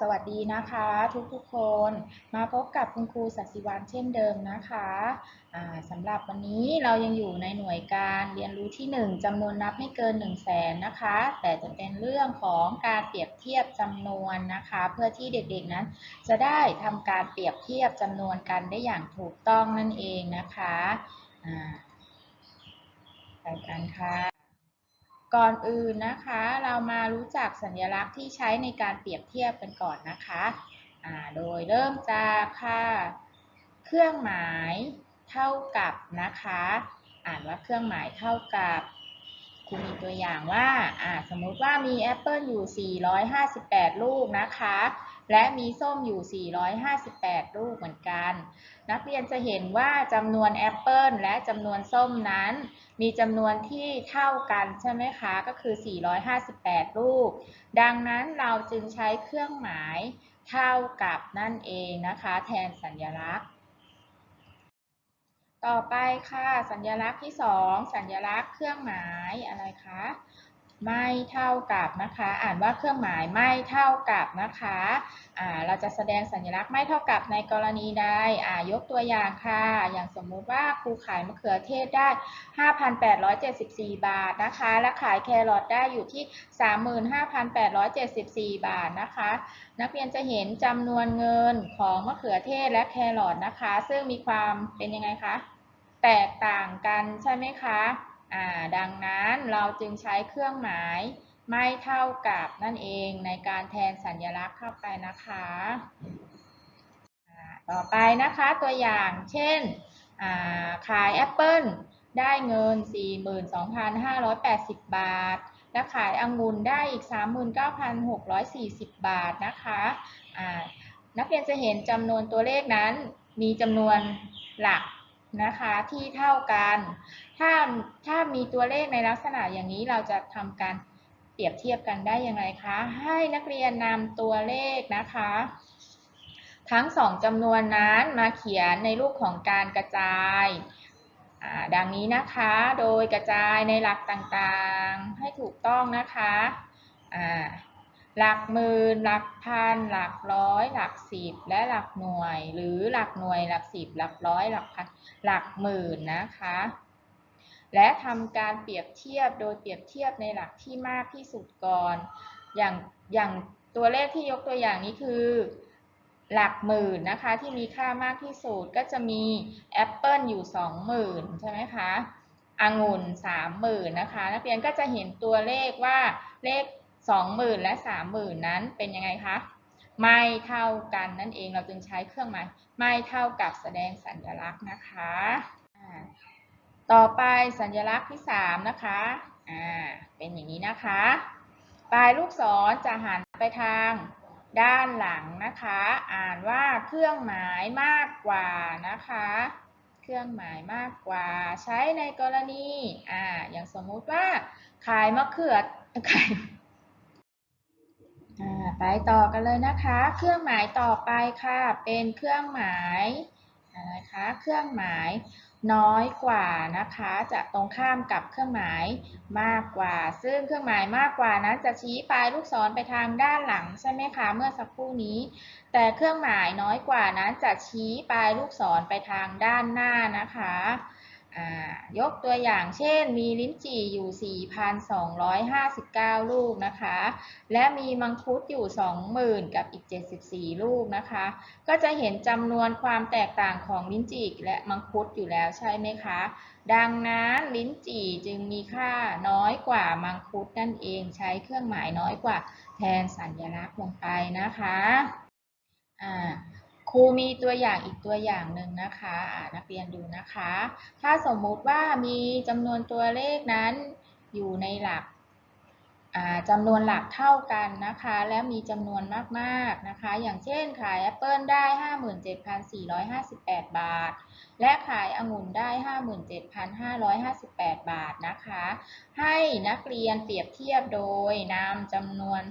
สวัสดีนะคะ ทุกๆคนมาพบกับคุณครูสัสิวันเช่นเดิมนะคะะสำหรับวันนี้เรายังอยู่ในหน่วยการเรียนรู้ที่ 1จำนวนนับไม่เกิน 1 0 0 0 0แสนนะคะ แต่จะเป็นเรื่องของการเปรียบเทียบจำนวนนะคะ เพื่อที่เด็กๆนั้น จะได้ทำการเปรียบเทียบจำนวนกันได้อย่างถูกต้องนั่นเองนะคะไปกันค่ะ ก่อนอื่นนะคะเรามารู้จักสัญลักษณ์ที่ใช้ในการเปรียบเทียบกันก่อนนะคะโดยเริ่มจากค่ะ เครื่องหมายเท่ากับนะคะ อ่านว่าเครื่องหมายเท่ากับ คุณมีตัวอย่างว่าสมมุติว่ามีแอปเปิลอยู่ 458 ลูกนะคะ และมีส้มอยู่ 458 ลูกเหมือนกัน นักเรียนจะเห็นว่าจำนวนแอปเปิลและจำนวนส้มนั้น มีจำนวนที่เท่ากันใช่ไหมคะ ก็คือ 458รูปดังนั้นเราจึงใช้เครื่องหมายเท่ากับนั่นเองนะคะ แทนสัญลักษณ์ ต่อไปค่ะ สัญลักษณ์ที่ 2 สัญลักษณ์เครื่องหมายอะไรคะ ไม่เท่ากับนะคะ อ่านว่าเครื่องหมายไม่เท่ากับนะคะอ่าเราจะแสดงสัญลักษณ์ไม่เท่ากับในกรณีใดอ่ายกตัวอย่างค่ะ อย่างสมมุติว่าครูขายมะเขือเทศได้ 5,874 บาทนะคะ และขายแครอทได้อยู่ที่ 35,874 บาทนะคะ นักเรียนจะเห็นจำนวนเงินของมะเขือเทศและแครอทนะคะ ซึ่งมีความเป็นยังไงคะ แตกต่างกันใช่ไหมคะ ดังนั้นเราจึงใช้เครื่องหมายไม่เท่ากับนั่นเองในการแทนสัญลักษณ์เข้าไปนะคะต่อไปนะคะตัวอย่างเช่นขายแอปเปิลได้เงิน 42,580 บาท และขายองุ่นได้อีก 39,640 บาทนะคะนักเรียนจะเห็นจำนวนตัวเลขนั้นมีจำนวนหลัก นะคะที่เท่ากัน ถ้าถ้ามีตัวเลขในลักษณะอย่างนี้เราจะทำการเปรียบเทียบกันได้ยังไงคะ ให้นักเรียนนำตัวเลขนะคะ ทั้งสองจำนวนนั้นมาเขียนในรูปของการกระจายดังนี้นะคะ โดยกระจายในหลักต่างๆ ให้ถูกต้องนะคะ หลักหมื่นหลักพันหลักร้อย หลักสิบและหลักหน่วย หรือหลักหน่วยหลักสิบหลักร้อยหลักพันหลักหมื่นนะคะ และทำการเปรียบเทียบโดยเปรียบเทียบในหลักที่มากที่สุดก่อน อย่างอย่างตัวเลขที่ยกตัวอย่างนี้คือหลักหมื่นนะคะที่มีค่ามากที่สุดก็จะมีแอปเปิลอยู่สองหมื่นใช่ไหมคะองุ่นสามหมื่นนะคะนักเรียนก็จะเห็นตัวเลขว่าเลข 20,000 และ 30,000 นั้นเป็นยังไงคะ ไม่เท่ากันนั่นเองเราจึงใช้เครื่องหมายไม่เท่ากับแสดงสัญลักษณ์นะคะ ต่อไปสัญลักษณ์ที่ 3 นะคะเป็นอย่างนี้นะคะ ปลายลูกศรจะหันไปทางด้านหลังนะคะ อ่านว่าเครื่องหมายมากกว่านะคะ เครื่องหมายมากกว่า ใช้ในกรณี อ่า อย่างสมมุติว่าขายมะเขือขาย ไปต่อกันเลยนะคะ เครื่องหมายต่อไปค่ะ เป็นเครื่องหมายนะไรคะ เครื่องหมายน้อยกว่านะคะ จะตรงข้ามกับเครื่องหมายมากกว่า ซึ่งเครื่องหมายมากกว่านั้น จะชี้ปลายลูกศรไปทางด้านหลังใช่ไหมคะ เมื่อสักครู่นี้ แต่เครื่องหมายน้อยกว่านั้นจะชี้ปลายลูกศรไปทางด้านหน้านะคะ ยกตัวอย่างเช่น มีลิ้นจี่อยู่ 4,259 ลูกนะคะ และมีมังคุดอยู่ 20,000 กับอีก 74 ลูกนะคะ ก็จะเห็นจำนวนความแตกต่างของลิ้นจี่และมังคุดอยู่แล้วใช่ไหมคะ ดังนั้นลิ้นจี่จึงมีค่าน้อยกว่ามังคุดนั่นเองใช้เครื่องหมายน้อยกว่าแทนสัญลักษณ์ลงไปนะคะ อ่า ครูมีตัวอย่างอีกตัวอย่างหนึ่งนะคะนักเรียนดูนะคะ ถ้าสมมุติว่ามีจำนวนตัวเลขนั้นอยู่ในหลักจำนวนหลักเท่ากันนะคะ แล้วมีจำนวนมากๆนะคะ อย่างเช่นขายแอปเปิลได้ 57,458 บาท และขายองุ่นได้ 57,558 บาทนะคะ ให้นักเรียนเปรียบเทียบโดยนำจำนวน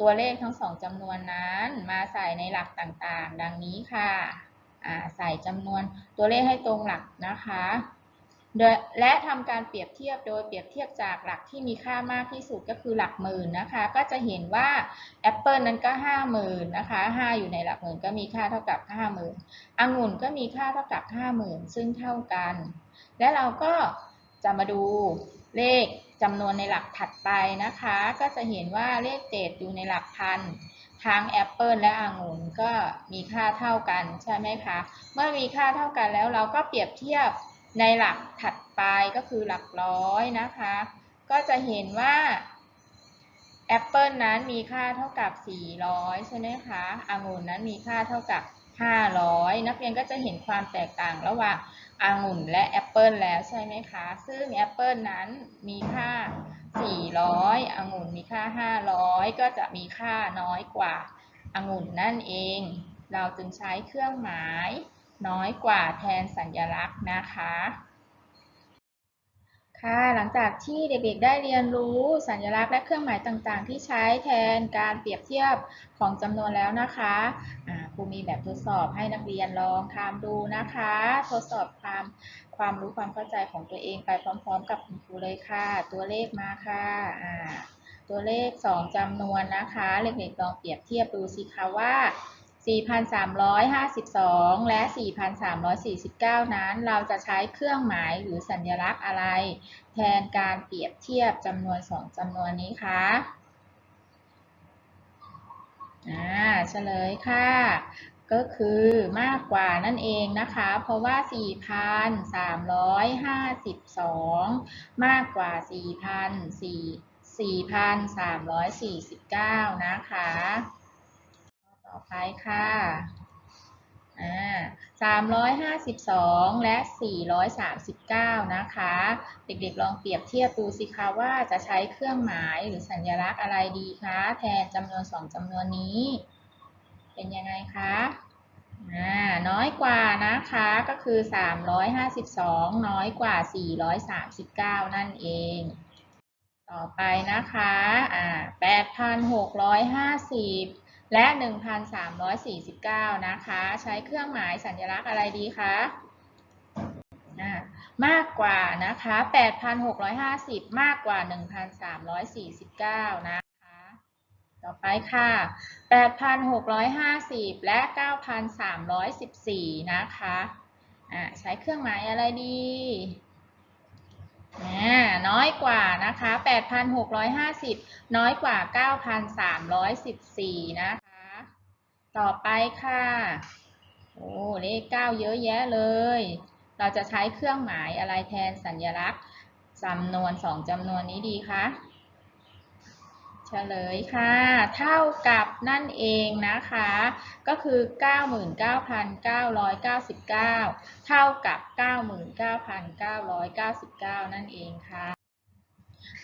ตัวเลขทั้งสองจำนวนนั้นมาใส่ในหลักต่างๆ ดังนี้ค่ะใส่จำนวนตัวเลขให้ตรงหลักนะคะและทำการเปรียบเทียบโดยเปรียบเทียบจากหลักที่มีค่ามากที่สุดก็คือหลักหมื่นนะคะ ก็จะเห็นว่าแอปเปิลนั้นก็ห้าหมื่นนะคะห้าอยู่ในหลักหมื่นก็มีค่าเท่ากับห้าหมื่นองุ่นก็มีค่าเท่ากับห้าหมื่นซึ่งเท่ากัน และเราก็จะมาดูเลข จำนวนในหลักถัดไปนะคะ ก็จะเห็นว่าเลขเจ็ดอยู่ในหลักพันทั้งแอปเปิลและองุ่นก็มีค่าเท่ากันใช่ไหมคะ เมื่อมีค่าเท่ากันแล้วเราก็เปรียบเทียบในหลักถัดไปก็คือหลักร้อยนะคะ ก็จะเห็นว่าแอปเปิลนั้นมีค่าเท่ากับ 400 ใช่ไหมคะองุ่นนั้นมีค่าเท่ากับ 500 นักเรียนก็จะเห็นความแตกต่างระหว่างองุ่นและแอปเปิลแล้วใช่ไหมคะ ซึ่งแอปเปิลนั้นมีค่า 400องุ่นมีค่า 500 ก็จะมีค่าน้อยกว่าองุ่นนั่นเอง เราจึงใช้เครื่องหมายน้อยกว่าแทนสัญลักษณ์นะคะ ค่ะ หลังจากที่เด็กๆได้เรียนรู้สัญลักษณ์และเครื่องหมายต่างๆ ที่ใช้แทนการเปรียบเทียบของจำนวนแล้วนะคะ ครูมีแบบทดสอบให้นักเรียนลองทำดูนะคะ ทดสอบความความรู้ความเข้าใจของตัวเองไปพร้อม ๆ กับคุณครูเลยค่ะ ตัวเลขมาค่ะอ่าตัวเลข 2จำนวนนะคะเด็กๆลองเปรียบเทียบดูสิคะว่า 4,352 และ 4,349 นั้น เราจะใช้เครื่องหมายหรือสัญลักษณ์อะไร แทนการเปรียบเทียบจำนวน 2จำนวนนี้คะ อ่าเฉลยค่ะ ก็คือมากกว่านั่นเองนะคะ เพราะว่า 4,352 มากกว่า4,349 นะคะ ต่อไปค่ะ อ่า 352 และ 439 นะคะ เด็กๆ ลองเปรียบเทียบดูสิคะว่าจะใช้เครื่องหมายหรือสัญลักษณ์อะไรดีคะ แทนจำนวน 2จำนวนนี้ เป็นยังไงคะน้อยกว่านะคะก็คือ 352 น้อยกว่า 439 นั่นเอง ต่อไปนะคะอ่า8,650 และ 1,349 นะคะ ใช้เครื่องหมายสัญลักษณ์อะไรดีคะมากกว่านะคะ 8,650 มากกว่า 1,349 นะคะ ต่อไปค่ะ 8,650 และ 9,314 นะคะ ใช้เครื่องหมายอะไรดี น้อยกว่านะคะ 8,650 น้อยกว่า 9,314 นะคะ ต่อไปค่ะ โอ้เลข 9 เยอะแยะเลย เราจะใช้เครื่องหมายอะไรแทนสัญลักษณ์จำนวน 2จำนวนนี้ดีคะ เฉลยค่ะ เท่ากับนั่นเองนะคะ ก็คือ 99,999 เท่ากับ 99,999 นั่นเองค่ะ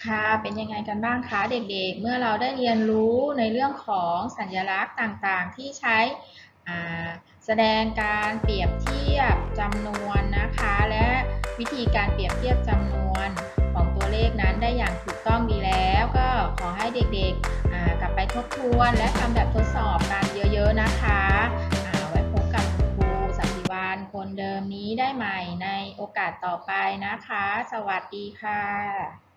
ค่ะเป็นยังไงกันบ้างคะเด็กๆ เมื่อเราได้เรียนรู้ในเรื่องของสัญลักษณ์ต่างๆ ที่ใช้แสดงการเปรียบเทียบจำนวนนะคะ และวิธีการเปรียบเทียบจำนวนของตัวเลขนั้นได้อย่างถูกต้องดีแล้ว เด็กๆกลับไปทบทวนและทำแบบทดสอบกันเยอะๆนะคะไว้พบกับครูสัติวานคนเดิมนี้ได้ใหม่ในโอกาสต่อไปนะคะ สวัสดีค่ะ